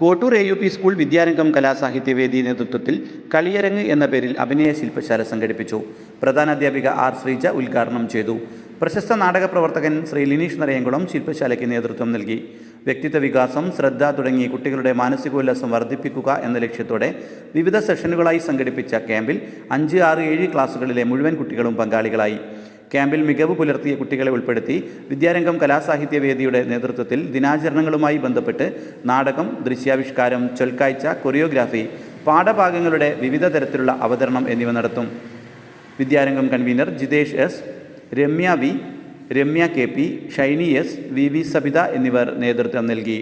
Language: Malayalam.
Kottoor A U P school Vidyarangam Kalasahithyavedi നേതൃത്വത്തിൽ കളിയരങ്ങ് എന്ന പേരിൽ അഭിനയ ശില്പശാല സംഘടിപ്പിച്ചു. പ്രധാനാധ്യാപിക ആർ ശ്രീജ ഉദ്ഘാടനം ചെയ്തു. പ്രശസ്ത നാടക പ്രവർത്തകൻ ശ്രീ ലിനീഷ് നരയംകുളം ശില്പശാലയ്ക്ക് നേതൃത്വം നൽകി. വ്യക്തിത്വ വികാസം ശ്രദ്ധ തുടങ്ങി കുട്ടികളുടെ മാനസികോല്ലാസം വർദ്ധിപ്പിക്കുക എന്ന ലക്ഷ്യത്തോടെ വിവിധ സെഷനുകളായി സംഘടിപ്പിച്ച ക്യാമ്പിൽ അഞ്ച് ആറ് ഏഴ് ക്ലാസ്സുകളിലെ മുഴുവൻ കുട്ടികളും പങ്കാളികളായി. ക്യാമ്പിൽ മികവ് പുലർത്തിയ കുട്ടികളെ ഉൾപ്പെടുത്തി വിദ്യാരംഗം കലാസാഹിത്യവേദിയുടെ നേതൃത്വത്തിൽ ദിനാചരണങ്ങളുമായി ബന്ധപ്പെട്ട് നാടകം ദൃശ്യാവിഷ്കാരം ചൊൽക്കാഴ്ച കൊറിയോഗ്രാഫി പാഠഭാഗങ്ങളുടെ വിവിധ തരത്തിലുള്ള അവതരണം എന്നിവ നടത്തും. Vidyarangam convener Jithesh S Ramya V Ramya K P Shiny S V V Sabitha എന്നിവർ നേതൃത്വം നൽകി.